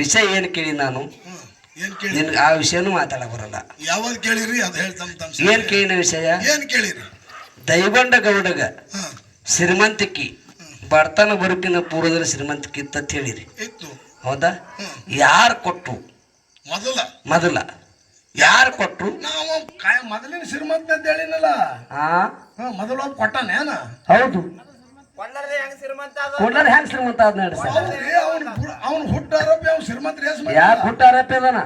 ವಿಷಯ ಏನು ಕೇಳಿ ನಾನು? ನಿನ್ಗೆ ಆ ವಿಷಯನೂ ಮಾತಾಡ ಬರಲ್ಲ. ಯಾವಾಗ ಕೇಳಿರಿ ಅದು ಏನ್ ಕೇಳಿನ ವಿಷಯ? ಏನ್ ಕೇಳಿರಿ? ದೈಗೊಂಡ ಗೌಡಗ ಶ್ರೀಮಂತಿಕಿ ಬಡತನ ಬರುಕಿನ ಪೂರ್ವದಲ್ಲಿ ಶ್ರೀಮಂತಿಕಿ ಅಂತ ಹೇಳಿರಿ. ಹೌದಾ? ಯಾರು ಕೊಟ್ಟರು ಮೊದಲ. ಮೊದಲ. ಯಾರು ಕೊಟ್ಟರು ನಾವು ಮೊದಲಿನ ಶ್ರೀಮಂತ ಅಂತ ಹೇಳಿನಲ್ಲ ಹಾ ಮೊದಲು ಕೊಟ್ಟಾನೇನ ಹೌದು. ಕೊಡ್ಲಾರ ಹ್ಯಾಂಗ ಶ್ರೀಮಂತ ಅದ್ ನೋಡಿ ಸರ್. ಹೌದ್ರಿ ಅವ್ನು ಅವ್ನು ಹುಟ್ಟ ಆರೋಪಿ ಅವ್ನು ಶ್ರೀಮಂತ ರೇಸ್ ಯಾಕೆ ಹುಟ್ಟ ಆರೋಪಿ ಅದಾನ?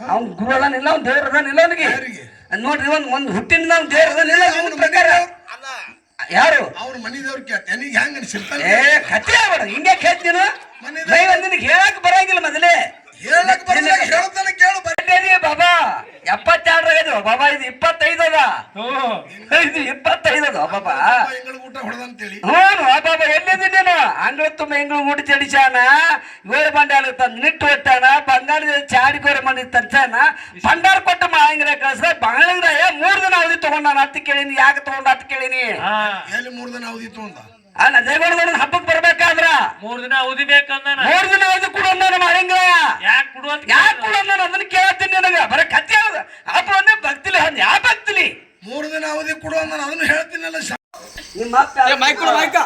ಅವ್ನ್ ಗುರು ಅದಾನಿಲ್ಲ ಅವ್ನ್ ದೇವ್ರ ಅದಾನಿಲ್ಲ ಅವನಿಗೆ? ನೋಡ್ರಿ ಒಂದ್ ಒಂದ್ ಹುಟ್ಟಿನಿಂದ ಅವ್ನ್ ದೇವ್ರ ಅದಾನಿಲ್ಲ ಅವ್ನ ಪ್ರಕಾರ. ಯಾರು? ಅವ್ರ ಮನಿ ದೇವ್ರ ಕೇಳ್ತ. ನನಗೆ ಹೆಂಗ ಅನ್ಸಿರ್ತಾನೆ ಏ ಕತೆ ಆಗ್ಬೇಡ. ಹಿಂಗೆ ಕೇಳ್ತೀನ ಮನೆ ದೈವ ನಿನಗೆ ಹೇಳಕ್ ಬರಂಗಿಲ್ಲ ಮೊದಲೇ. ಹೇಳಕ್ ಬರಂಗಿಲ್ಲ ಹೇಳ್ತಾನೆ ಕೇಳು ಬರ ಬರ್ತೇನೆ ಬಾಬಾ? ಎಪ್ಪತ್ತೆರಡು ಇದು ಬಾಬಾ ಇದು ಇಪ್ಪತ್ತೈದು ಅದ. ಇದು ಇಪ್ಪತ್ತೈದು ಅದ ಬಾಬಾ. ಹ್ಞೂ ಬಾಬಾ ಎಲ್ಲಿದ್ದೀನಿ ನೀನು? ಅಂಗಳ ತುಂಬ ಹೆಂಗಳು ಊಟ ಚಡಿಸಾನ ಗೋರಿ ಬಂಡಾಳ ತಂದು ನಿಟ್ಟು ಇಟ್ಟಾನ ಬಂಗಾರ ಚಾಡಿ ಗೋರಿ ಮಂದಿ ತರ್ಸಾನ ಭಂಡಾರ ಕೊಟ್ಟ ಮಾಂಗ್ರೆ ಕಳ್ಸ ಬಂಗಳಂಗ್ರಾಯ ಮೂರ್ ದಿನ ಅವಧಿ ತಗೊಂಡ ನಾನು ಅತ್ತ ಕೇಳಿನಿ ಯಾಕೆ ತಗೊಂಡ ಅತ್ತ ಕೇಳಿನಿ? ಎಲ್ಲಿ ಮೂರ್ ದಿನ ಅವಧಿ ತಗೊಂಡ? ಅಲ್ಲ ದೇವಗೌಡ ಹಬ್ಬಕ್ಕೆ ಬರ್ಬೇಕಾದ್ರ? ಮೂರ್ ದಿನ ಅವಧಿ ಬೇಕಂದ ಮೂರ್ ದಿನ ಅವಧಿ ಕೊಡು ನಾನು ಮಾರಿಂಗ್ರ ಯಾಕೆ ಕೊಡುವಂತ ಯಾಕೆ ಕೊಡು ನಾನು ಅದನ್ನ ಕೇಳ್ತೀನಿ ನನಗ ಬರ ಕತ್ತೆ ಹೇಳೋದು ಅಪ್ಪ ಒಂದೇ ಭಕ್ತಿಲಿ ಹಂದ ಯಾವ ಭಕ್ತಿಲಿ? ಮೂರು ದಿನ ಅವಧಿ ಕೊಡು ನಾನು ಅದನ್ನು ಹೇಳ್ತೀನಲ್ಲ ನಿಮ್ಮ ಅಪ್ಪ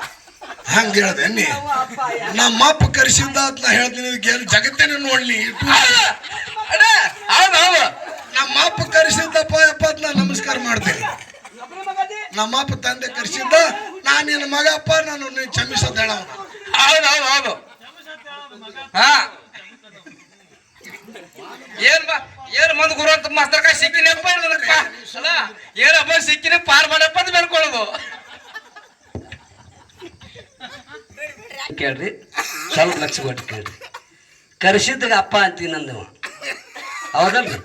ಹಂಗ ಹೇಳ್ದೆ ನೀ ನಮ್ಮ ಅಪ್ಪ ಕರೆಸಿದ್ದ ಅಂತ ನಾ ಹೇಳ್ತೀನಿ ಇದಕ್ಕೆ ಎಲ್ಲಿ ಜಗತ್ತೇನೆ ನೋಡ್ಲಿ. ನಮ್ಮ ಅಪ್ಪ ಕರೆಸಿದ್ದಪ್ಪ ಅಪ್ಪ ಅಂತ ನಾ ನಮಸ್ಕಾರ ಮಾಡ್ತೇನೆ. ನಮ್ಮ ಅಪ್ಪ ತಂದೆ ಕರೆಸಿದ್ದ ನಾನು ನಿನ್ನ ಮಗಪ್ಪ ನಾನು ನೀನು ಕ್ಷಮಿಸೋದು ಹೇಳವನ ಹೌದು ಹೌದು ಹೌದು. ಹಾ ಏನ್ ಬಾ ಏನ್ ಮಂದ್ ಗುರು ಅಂತ ಮಾಸ್ತರ್ಕ ಸಿಕ್ಕಿನಪ್ಪ ಇಲ್ಲದಕ್ಕ ಅಲ್ಲ ಏನಪ್ಪ ಸಿಕ್ಕಿನ ಪಾರ್ ಮಾಡಪ್ಪ ಅಂತ ಬೆಳ್ಕೊಳ್ಳೋದು ಕೇಳ್ರಿ ಸ್ವಲ್ಪ ಲಕ್ಷ ಕೊಟ್ಟು ಕೇಳ್ರಿ. ಕರೆಸಿದ್ದಾಗ ಅಪ್ಪ ಅಂತೀನಿ ನಂದು ಹೌದಲ್ರಿ?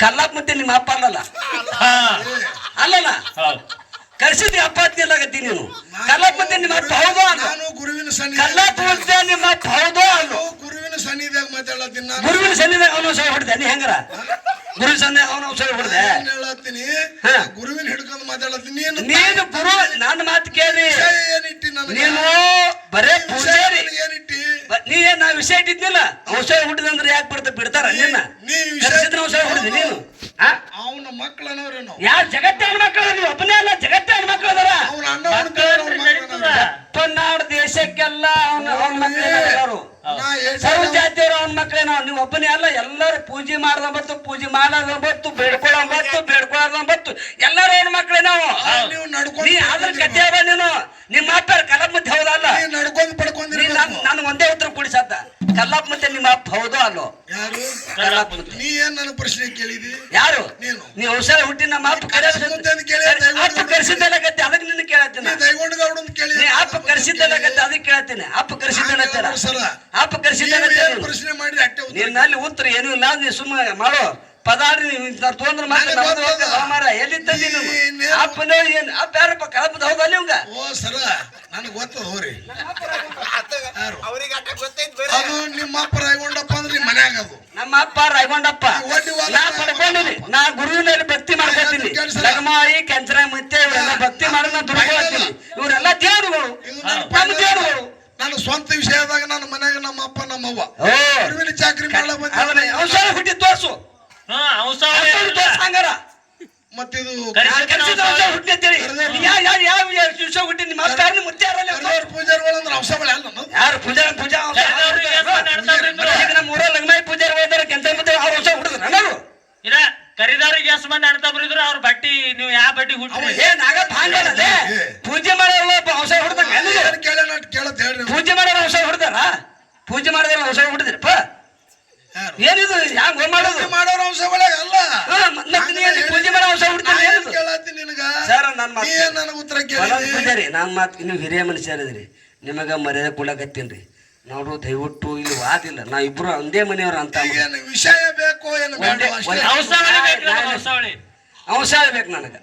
ಕಲ್ಲಪ್ಪ ಮತ್ತೆ ನಿಮ್ಮ ಅಪ್ಪ ಅಲ್ಲಲ್ಲ? ಅಲ್ಲಲ್ಲ? ಹೌದು. ಅಪ್ಪ ಅಪ್ಪ ಇಲ್ಲಾಗತ್ತಿ ನೀನು. ಕಲ್ಲಪ್ಪ ಮತ್ತೆ ನಿಮ್ಮ ಅಪ್ಪ ಹೌದು ಅಲ್ಲ? ಮತ್ತೆ ನಿಮ್ಮ ಅಪ್ಪ ಹೌದು ಅಲ್ಲ? ಸನ್ನಿಧಿಯಾಗ ಮಾತಾಡತ್ತೀನಿ ನಾನು. ಗುರುವಿನ ಸನ್ನಿಧಾನ ಅವನ ಔಷಧ ಹೊಡೆದೆ ನೀ ಹೆಂಗಾರ? ಗುರು ಸನ್ನಿ ಅವನ ಔಷಧ ಹೊಡೆದೆ? ಏನ್ ಹೇಳತ್ತೀನಿ. ಗುರುವಿನ ಹಿಡ್ಕೊಂಡು ಮಾತಾಡತ್ತೀನಿ ನೀನು ನೀನು ಗುರು ನನ್ನ ಮಾತು ಕೇಳಿ ಏನಿಟ್ಟಿ ನನಗೆ? ನೀನು ಬರೇ ಪೂಜಾರಿ. ಏನಿಟ್ಟಿ? ನೀ ಏನ್ ನಾ ವಿಷಯ ಇಟ್ಟಿದ್ನಿಲ್ಲ? ಔಷಧ ಹುಟ್ಟಿದಂದ್ರೆ ಯಾಕೆ ಬರ್ತ ಬಿಡ್ತಾರ ನಿನ್ನ? ನೀ ವಿಷಯ ಔಷಧ ಹೊಡೆದಿ ನೀನು? ಅವನ ಮಕ್ಕಳನ್ನವ್ರೇನು ಯಾರ್ ಜಗತ್ತೆ ಮಕ್ಕಳು ನೀವು ಒಬ್ಬನೇ ಅಲ್ಲ ಸರ್ವ ಜಾತಿಯವರು ಮಕ್ಕಳೇ ನಾವು ನೀವು ಒಬ್ಬನೇ ಅಲ್ಲ ಎಲ್ಲರೂ ಪೂಜೆ ಮಾಡ್ದ ಬತ್ತು ಪೂಜೆ ಮಾಡೋದ ಬತ್ತು ಬೇಡ್ಕೊಳ್ಳೋ ಬತ್ತು ಬೇಡ್ಕೊಳ್ಳೋದ ಬತ್ತು. ಎಲ್ಲರೂ ಅವನ ಮಕ್ಕಳೇ ನಾವು. ನೀವು ನಡ್ಕೊಂಡು ನೀ ಅದ್ರ ಕತೆ ಅವ ನೀನು. ನಿಮ್ಮ ಅಪ್ಪ ಕಲ್ಲಪ್ಪ ಮತ್ತೆ ಹೌದಲ್ಲ ನೀ ನಡ್ಕೊಂಡು ಪಡ್ಕೊಂಡು ನನ್ ಒಂದೇ ಉತ್ತರ ಕೊಡಿ ಸದ್ದ ಕಲ್ಲಪ್ಪ ಮತ್ತೆ ನಿಮ್ಮ ಅಪ್ಪ ಹೌದೋ ಅಲ್ಲೋ? ನೀ ಏನ್ ನನ್ನ ಪ್ರಶ್ನೆ ಕೇಳಿದಿ? ಯಾರು? ನೀನು. ನೀ ಹುಷಾರ ಹುಟ್ಟಿ ನಮ್ಮ ಅಪ್ಪ ಕರೆಯೋದು ಮುಂದೆ ಅಂತ ಕೇಳಿ ಅಪ್ಪ ಕರ್ಸಿದ್ದಲ್ಲ ಗತ್ತೆ ಅದಕ್ಕೆ ನಿನ್ನ ಕೇಳತ್ತೀನಿ ನೀ ದೈಗೊಂಡ ಗೌಡ ಅಂತ ಕೇಳಿ ನೀ ಅಪ್ಪ ಕರ್ಸಿದ್ದಲ್ಲ ಗತ್ತೆ ಅದಕ್ಕೆ ಕೇಳ್ತೀನಿ ಅಪ್ಪ ಪ್ರಶ್ನೆ ಮಾಡಿ ಅಟ್ಟೆ ಉತ್ತರ ನಿನ್ನಲ್ಲಿ ಉತ್ತರ ಏನೂ ಇಲ್ಲ ನೀ ಸುಮ್ಮನೆ ಮಾಡೋ. ಪದಾರ್ಥ ತೊಂದ್ರೆ ಮಾರ ಎಲ್ಲಿ ತಂದಿ ನೀನು ನೀನು- ಅಪ್ಪನ ಏನು ಅಪ್ಪ ಯಾರಪ್ಪ ಕಳಪದ? ಹೌದಲ್ಲ ಇವಂಗ? ಓ ಸರ ನನಗೆ ಗೊತ್ತದ ಹೋರಿ ಯಾರು? ಅದು ನಿಮ್ಮ ಅಪ್ಪ ರಾಯಗೊಂಡಪ್ಪ ಅಂದ್ರೆ ನಿಮ್ಮ ಮನ್ಯಾಗ ಅದು. ನಮ್ಮ ಅಪ್ಪ ರಾಯಗೊಂಡಪ್ಪ. ನಾ ಪಡ್ಕೊಂಡಿನಿ. ನಾ ಗುರುವಿನಲ್ಲಿ ಭಕ್ತಿ ಮಾಡ್ಕೊತೀನಿ. ಕೆಂಚರ ಮುತ್ತೆ ಭಕ್ತಿ ಮಾಡಿ ನಾ ದುಡ್ಕೊಳ್ತೀನಿ ಇವರೆಲ್ಲ ದೇವರುಗಳು ಇದು ನನ್ನ ನಮ್ಮ ಪೈಲ- ದೇವರುಗಳು ನನ್ನ ಸ್ವಂತ ವಿಷಯದಾಗ ನನ್ನ ಮನ್ಯಾಗ ನಮ್ಮ ಅಪ್ಪ ನಮ್ಮ ಅವ್ವ. ಗುರುವಿನ ಚಾಕ್ರಿ ಮಾಡ ಬಂದ ಔಷಧ ಹುಟ್ಟಿ ತೋರ್ಸು. ಹಾ ಅವಸ ಔಷಧ ತೋರ್ಸು ಹಂಗಾರ. ಮತ್ತಿದು ನಾನ್. ಕರ್ಸಿದ ಔಷಧ ಯಾರು ಅಂತೇಳಿ ಯಾವ ಇಲ್ಲ ಗ್ಯಾಸ್ ಮಂದಿ ಅಣ್ಣ ಬರಿದ್ರು ಅವ್ರ ಬಟ್ಟಿ ನೀವು ಯಾವ ಬಟ್ಟಿ ಹಂಗಲ್ಲೇ ಪೂಜೆ ಔಷಧ ಹುಡ್ದಂಗ ಕೇಳತ್ ಹೇಳ್ರಿ. ಪೂಜೆ ಮಾಡೋರು ಔಷಧ ಹೊಡೆದಾರ ಪೂಜೆ ಮಾಡಿದ್ರೆ ಔಷಧ ಹೊಡೆದಿರಪ್ಪ ಏನಿದು? ಹ್ಯಾಂಗ ಮಾಡೋದು? ಮಾಡೋರು ಮಾಡೋರು ಅಲ್ಲ ಪೂಜೆ ಮಾಡೋ ಏನ್ ಕೇಳತ್ತೀನಿ ನಿನಗ? ಸರ್ ನನ್ನ ಮಾತು ಉತ್ತರ ಕೇಳಿ ಕೇಳಿದಿ ಪೂಜಾರಿ ನಾನು ಮಾತು ನೀವು ಹಿರಿಯ ಮನುಷ್ಯರಿದ್ರಿ. ನಿಮಗ ಮರ್ಯಾದೆ ಕೊಡಕತ್ತೀನಿ ನೋಡು ದಯವಿಟ್ಟು ಇಲ್ಲಿ ವಾದಿಲ್ಲ. ನಾ ಇಬ್ರು ಒಂದೇ ಮನೆಯವ್ರ ಅಂತ ಈಗೇನು ವಿಷಯ ಬೇಕು ಏನು ಬೇಡ ಬೇಕು ನನಗೆ.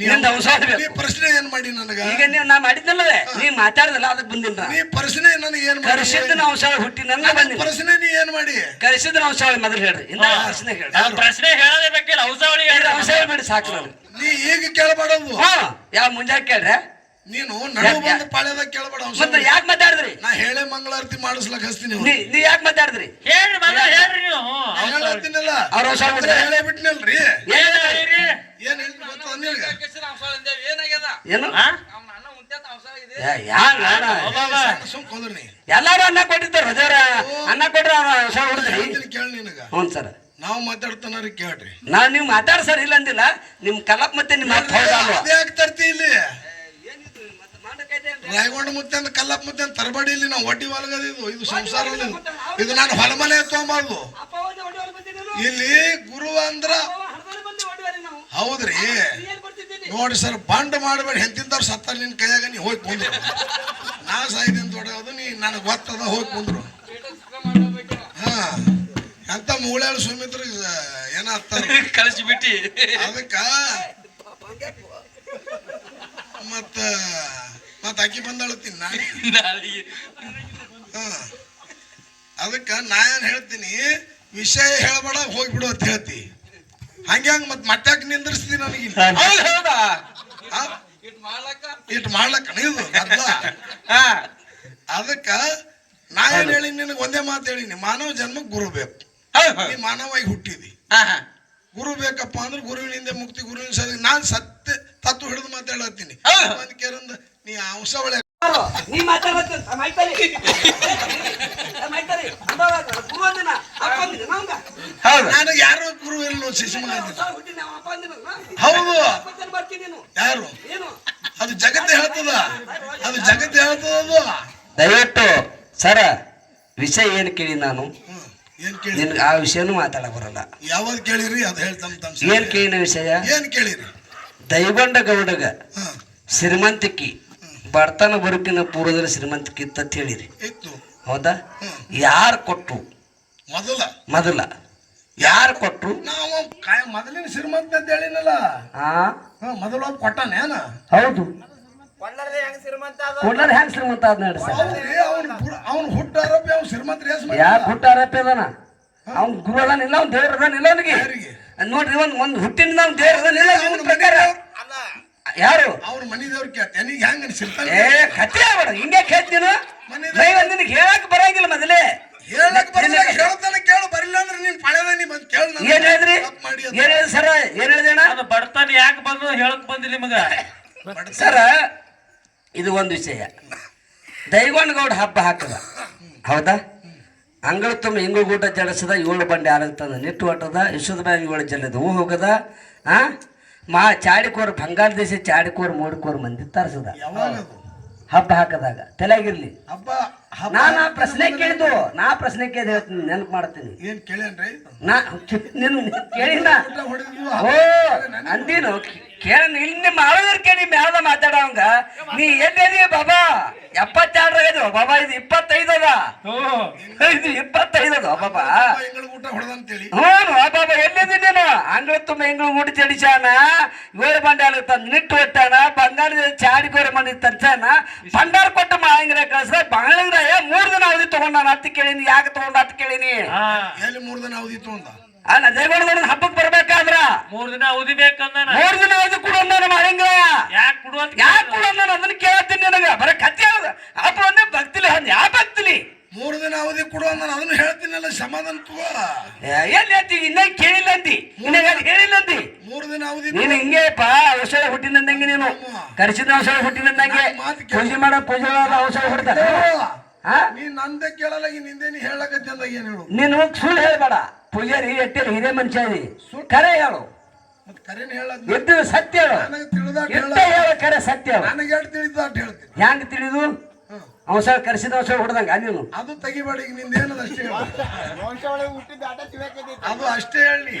ನಿಂದ ನೀ ಬೇಕು. ಪ್ರಶ್ನೆ ಏನ್ ಮಾಡಿ ನನಗ? ಈಗ ನೀವು ನಾ ಮಾಡಿದ್ದಲ್ಲವೇ ನೀ ಮಾತಾಡ್ದಲ್ಲ ಅದಕ್ಕೆ ಬಂದಿನ ನೀ ಪ್ರಶ್ನೆ ನನಗೆ ಏನ್ ಮಾಡಿ? ಕರೆಸಿದ್ದನ ಔಷಧ ಹುಟ್ಟಿ ನನ್ನ ನನಗ್ ಬಂದಿನ ಪ್ರಶ್ನೆ ನೀ ಏನ್ ಮಾಡಿ? ಕರೆಸಿದ್ದನ ಔಷಧ ಮೊದಲು ಹೇಳ್ರಿ. ಇಂದ ಪ್ರಶ್ನೆ ನಾವ್ ಪ್ರಶ್ನೆ ಹೇಳೋದೇ ಬೇಕಿಲ್ಲ ಅವಸಾವಳಿ ಹೇಳಿ ಔಷಧ ಬಿಡಿ ಸಾಕು ನನಗೆ. ನೀ ಈಗ ಕೇಳಬಾರದು. ಹಾ ಯಾವ ಮುಂಜಾನೆ ಕೇಳ್ರೆ? ನೀನು ನಡು ಬಂದು ಪಾಳ್ಯದಾಗ ಕೇಳಬೇಡ ಮತ್ತೆ ಯಾಕೆ ಮಾತಾಡಿದ್ರಿ ನಾ ಹೇಳೆ ಮಂಗಳಾರತಿ ಮಾಡಿಸ್ಲಕ್ ಹಸ್ತೀನಿ ನೀ ನೀ ಯಾಕೆ ಮಾತಾಡಿದ್ರಿ? ಹೇಳ್ರಿ ಮಗ ಹೇಳ್ರಿ ನೀವು. ಹೇಳತ್ತೀನಲ್ಲ ಅವ್ರ ಅವಸರ ಬಿಡ್ರಿ. ಹೇಳೇ ಬಿಟ್ನಲ್ರಿ. ಏನ್. ಸುಮ್ ಕುಂದ್ರ ನೀ. ಎಲ್ಲಾರು ಅನ್ನ ಕೊಟ್ಟಿದ್ದಾರ ದೇವ್ರ ಅನ್ನ ಕೊಟ್ರ ಹೊಸ ಹೇಳ್ತೀನಿ ಕೇಳಿ ನಿನಗ. ಹ್ಞೂ ಸರ್. ನಾವು ಮಾತಾಡ್ತಾನಾರಿ ಕೇಳ್ರಿ. ನಾ ನೀವು ಮಾತಾಡ್ ಸರ್ ಇಲ್ಲ ಅಂದಿಲ್ಲ. ನಿಮ್ ಕಲಪ್ ಮತ್ತೆ ನಿಮ್ಮ ಅದೇ ಯಾಕೆ ತರ್ತಿ ಇಲ್ಲಿ. ರಾಯಗೊಂಡ ಮುತ್ತೆ ಅಂತ ಕಲ್ಲಪ್ಪ ಮುತ್ತೆ ಅಂತ ತರಬಡಿ ಇಲ್ಲಿ ನಾವು ಒಡ್ಡಿ ಹೊಲಗದ ಇದು ಇದು ಸಂಸಾರ ಇದು. ನಾನು ಹೊಲಮಲೆ ತೊಗೊಂಬಾರ್ದು ಇಲ್ಲಿ ಗುರು ಅಂದ್ರ ಹೌದ್ರಿ. ನೋಡಿ ಸರ್ ಬಂಡ್ ಮಾಡಬೇಡಿ. ಹೆಂತಿಂದವ್ರು ಸತ್ತ ನಿನ್ ಕೈಯಾಗ ನೀ ಹೋಗಿ ಕುಂದ್ರು. ನಾ ಸಾಯ್ದಿಂದ ದೊಡ್ಡದು ನೀ ನನಗೆ ಗೊತ್ತದ ಹೋಗಿ ಕುಂದ್ರು. ಹಾ. ಎಂತ ಮೂಳ್ಯಾಳು ಸುಮಿತ್ರ ಏನ ಕಳಿಸಿ ಬಿಟ್ಟಿ. ಅದಕ್ಕ ಮತ್ತ ಮತ್ತ ಅಕ್ಕಿ ಬಂದಾಳತ್ತೀನಿ ತಿನ್ನ. ಅದಕ್ಕ ನಾ ಏನ್ ಹೇಳ್ತೀನಿ ವಿಷಯ ಹೇಳಬೇಡ ಹೋಗ್ಬಿಡು ಅಂತ ಹೇಳ್ತಿ. ಹಂಗೆ ಹಂಗ ಮತ್ ಮಟ್ಟಾಕ್ ನಿಂದ್ರಿಸ್ತಿ ನನಗೆ? ಇಟ್ ಮಾಡ್ಲಕ್ಕ? ನೀವು ಅದಕ್ಕ ನಾ ಏನ್ ಹೇಳಿ ನಿನಗೆ ಒಂದೇ ಮಾತು ಹೇಳಿನಿ ಮಾನವ ಜನ್ಮ ಗುರು ಬೇಕು. ನೀ ಮಾನವಾಗಿ ಹುಟ್ಟಿದಿ. ಗುರು ಬೇಕಪ್ಪ ಅಂದ್ರೆ ಗುರುವಿನಿಂದ ಮುಕ್ತಿ ಗುರುವಿನ ಸರಿ ನಾನ್ ಸತ್ಯ ತತ್ವ ಹಿಡಿದು ಮಾತಾಡತ್ತೀನಿ. ಒಂದ್ ಕೇರಂದ ನೀ ಅಂಶ ಒಳ್ಳೆ ನೀ ಮಾತಾಡತ್ತೆ ಮೈತಾರಿ ಮೈತಾರಿ ಗುರು ಅಂದಿನ ಅಪ್ಪ ಅಂದಿನ ನಾವಂಗ ಹೌದು. ನನಗೆ ಯಾರು ಗುರು ಇಲ್ಲ ಅಪ್ಪ ಅಂದಿನ ಹೌದು. ಬರ್ತೀನಿ ನೀನು. ಯಾರು? ಏನು? ಅದು ಜಗತ್ತು ಹೇಳ್ತದ. ಅದು ಜಗತ್ತು ಹೇಳ್ತದ ಅದು. ದಯವಿಟ್ಟು ಸರ ವಿಷಯ ಏನು ಕೇಳಿ ನಾನು? ಹ್ಮ್. ಏನ್ ಕೇಳಿ? ನಿನ್ಗೆ ಆ ವಿಷಯನೂ ಮಾತಾಡಕ್ ಬರಲ್ಲ. ಯಾವಾಗ ಕೇಳಿರಿ? ಅದು ಹೇಳ್ತಾನೆ ಏನ್ ಕೇಳಿನ ವಿಷಯ? ಏನ್ ಕೇಳಿರಿ? ದೈಗೊಂಡ ಗೌಡಗ ಶ್ರೀಮಂತಿಕಿ ಬಡತನ ಬರುಕಿನ ಪೂರ್ವದಲ್ಲಿ ಶ್ರೀಮಂತ ಕಿತ್ತ ಅಂತ ಹೇಳಿರಿ. ಇತ್ತು. ಹೌದಾ. ಯಾರು ಕೊಟ್ಟರು ಮೊದಲ. ಮೊದಲ. ಯಾರು ಕೊಟ್ಟರು ನಾವು ಕಾಯ ಮೊದಲಿನ ಶ್ರೀಮಂತ ಅಂತ ಹೇಳಿನಲ್ಲ ಆ? ಹಾ ಮೊದಲು ಒಬ್ಬ ಕೊಟ್ಟಾನೇನ ಹೌದು. ಕೊಡ್ಲಾರ ಹೆಂಗ್ ಶ್ರೀಮಂತ ಅದ್ ನೋಡಿ ಸರ್. ಅವನು ಅವ್ನ ಅವ್ನ ಹುಟ್ಟಾರಪ್ಪಿ ಅವನು ಶ್ರೀಮಂತ ರೇಸ್ ಯಾರು ಹುಟ್ಟ ಆರೋಪಿ ಅದಾನ? ಅವ್ನ ಗುರು ಅದಾನಿಲ್ಲ ಅವನು ದೇವ್ರ ಅದಾನಿಲ್ಲ ಅವನಿಗೆ? ಯಾರಿಗೆ? ನೋಡ್ರಿ ಒಂದ್ ಒಂದ್ ಹುಟ್ಟಿನಿಂದ ನಾವು ದೇವ್ರ ಅದಾನಿಲ್ಲ ಅವ್ನ ಅವ್ನ ಪ್ರಕಾರ? ಅಲ್ಲ ಯಾರು? ಅವ್ರ ಮನಿದವ್ರು ಕೇಳ್ತೇನೆ ನೀಗ ಹೆಂಗ ಅನ್ಸಿರ್ತಾನೆ ಏ ಕತೆ ಆಗ್ಬೇಡ ಹಿಂಗೆ ಕೇಳ್ತೀನು ಮೈ ಒಂದ್ ನಿನಗೆ ಹೇಳಕ್ ಬರಂಗಿಲ್ಲ ಮೊದಲೇ. ಹೇಳಕ್ ಬರಲ್ಲ ಹೇಳ್ತಾನೆ ಕೇಳು ಬರಿಲ್ಲ ಅಂದ್ರೆ ನೀನ್ ಪಳೆದ ನೀ ಬಂದ್ ಕೇಳು ನನ್ನ ಏನ್ ಹೇಳಿದ್ರಿ? ತಪ್ಪ್ ಮಾಡಿ ಏನ್ ಹೇಳಿದ್ರಿ ಸರ? ಏನ್ ಅದು ಬಡತನ ಯಾಕೆ ಬಂದು ಹೇಳಕ್ ಬಂದಿಲ್ಲ ನಿಮಗ. ಸರ ಇದು ಒಂದು ವಿಷಯ. ದೈಗೊಂಡಗೌಡ ಹಬ್ಬ ಹಾಕದ. ಹೌದಾ? ಅಂಗಳ ತುಂಬ ಇಂಗು ಗೂಟ ಜಡಿಸದ ಏಳು ಬಂಡೆ ಆಲಂತಂದ ನಿಟ್ಟು ಹೊಟ್ಟದ ವಿಶ್ವದ ಬ್ಯಾಂಕ್ ಏಳು ಜಲ್ಲದ. ಹೂ ಹೋಗದ? ಆ? ಮಾ ಚಾಡಿಕೋರ್ ಬಂಗಾರ ದೇಶ ಚಾಡಿಕೋರ್ ಮೂಡಿಕೋರ್ ಮಂದಿ ತರಿಸದ. ಹಬ್ಬ ಹಾಕದಾಗ ತಲೆಯಾಗಿರ್ಲಿ ನಾ ನಾ ಪ್ರಶ್ನೆ ಕೇಳಿದ್ದು ನಾ ಪ್ರಶ್ನೆ ಕೇಳಿದ ಹೇಳ್ತೀನಿ ನೆನಪು ಮಾಡ್ತೀನಿ. ಏನು ಕೇಳೇನ್ರಿ ನಾ ನಿನ್ ಕೇಳಿನ ಓ ಅಂದಿನ ಕೇಳ ಇಲ್ಲಿ ನಿಮ್ಮ ಆಳುಗರ್ ಕೇಳಿ ಮ್ಯಾಲ ಮಾತಾಡವಂಗ ನೀ ಎಲ್ಲಿ ಬಾಬಾ? ಎಪ್ಪತ್ತೆರಡು ಇದು ಬಾಬಾ ಇದು ಇಪ್ಪತ್ತೈದು ಅದ ಇದು ಇಪ್ಪತ್ತೈದು ಅದ ಬಾಬಾ ಊಟ ಹೊಡೆದಂತೇಳಿ. ಹ್ಞೂ ಬಾಬಾ ಎಲ್ಲಿದ್ದೀನಿ ಅಂಗಳ ತುಂಬ ಎಂಗಳು ಮುಡಿ ಚಡಿಸಾನ ಏಳು ಬಂಡಾಲ ತಂದು ನಿಟ್ಟು ಒಟ್ಟಾನ ಬಂಗಾರದ ಚಾಡಿಗೋರೆ ಮನೆ ತರ್ಸಾನ ಭಂಡಾರ ಕೊಟ್ಟ ಮಾಯಂಗ್ರ ಕಳ್ಸ ಬಾಂಗ್ಲಂಗ್ರಾಯ ಮೂರ್ ದಿನ ಅವಧಿ ತಗೊಂಡಾನ? ಹತ್ತು ಕೇಳಿನಿ ಯಾಕೆ ತಗೊಂಡ ಅಂತ ಕೇಳಿನಿ? ಹಾ. ಎಲ್ಲಿ ಮೂರ್ ದಿನ ಅವಧಿ ಅಂದ ಅಲ್ಲ ದೇವೇಗೌಡ ಹಬ್ಬಕ್ಕೆ ಬರ್ಬೇಕಾದ್ರ? ಮೂರ್ ದಿನ ಓದಿಬೇಕಂದ ಬೇಕಂದಾನ? ಮೂರ್ ದಿನ ಓದಿ ಕೊಡು ಅಂದ ಮಾಯಂಗ್ರ ಯಾಕೆ ಕೊಡುವಂತ ಯಾಕೆ ಕೊಡು ಅಂದ ಅದನ್ನ ಕೇಳತ್ತೀನಿ ನನಗ. ಬರ ಕತ್ತೆ ಅಪ್ಪ ಒಂದೇ ಭಕ್ತಿಲಿ ಹಂದ. ಯಾವ ಭಕ್ತಿಲಿ. ಮೂರ್ ದಿನ ಅವಧಿ ಕೊಡು ಅಂದ ಅದನ್ನು ಹೇಳ್ತೀನಲ್ಲ ಸಮಾಧಾನ ತಗೋ. ಎಲ್ಲಿ ಅಂತಿ? ಇನ್ನ ಕೇಳಿಲ್ಲ ಅಂತಿ. ಇನ್ನ ಯಾರು ಹೇಳಿಲ್ಲ ಅಂತಿ. ಮೂರ್ ದಿನ ಅವಧಿ ನೀನು ಹಿಂಗೇಪ್ಪ ಔಷಧ ಹುಟ್ಟಿನಂದಂಗೆ ನೀನು. ಕರೆಸಿದ ಔಷಧ ಹುಟ್ಟಿನಂದಂಗೆ ಪೂಜೆ ಮಾಡೋ ಪೂಜೆ ಮಾಡೋ ಔಷಧ ಹೊಡ್ತಾರೆ ನೀನ್ ನೀ ನಂದೇ ಕೇಳಲ್ಲ ಈ ನಿಂದೆ ನೀ ಹೇಳಕತ್ತೆ ಅಂದಾಗ ಏನ್ ಹೇಳು? ನೀನು ಸುಳ್ಳು ಹೇಳ್ಬೇಡ. ಪೂಜಾರಿ ಎಟ್ಟಿರು ಹಿರೇ ಮನುಷ್ಯ ಇದೆ ಕರೆ ಹೇಳು. ಎದ್ದು ಸತ್ಯ ಹೇಳು. ತಿಳಿದಾಟ ಹೇಳ ಎಷ್ಟೇ ಕರೆ ಸತ್ಯ ನನಗೆ ಎಷ್ಟು ಅಂತ ಹೇಳ್ತೀನಿ? ಹ್ಯಾಂಗ ತಿಳಿದು. ಔಷಧ ಕರೆಸಿದ ಔಷಧ ಹೊಡೆದಂಗ ನೀನು. ಅದು ತೆಗಿಬೇಡ ಈಗ ನಿಂದ ಏನದ ಅಷ್ಟೇ ಹೇಳು. ಅದು ಅಷ್ಟೇ ಹೇಳಿ.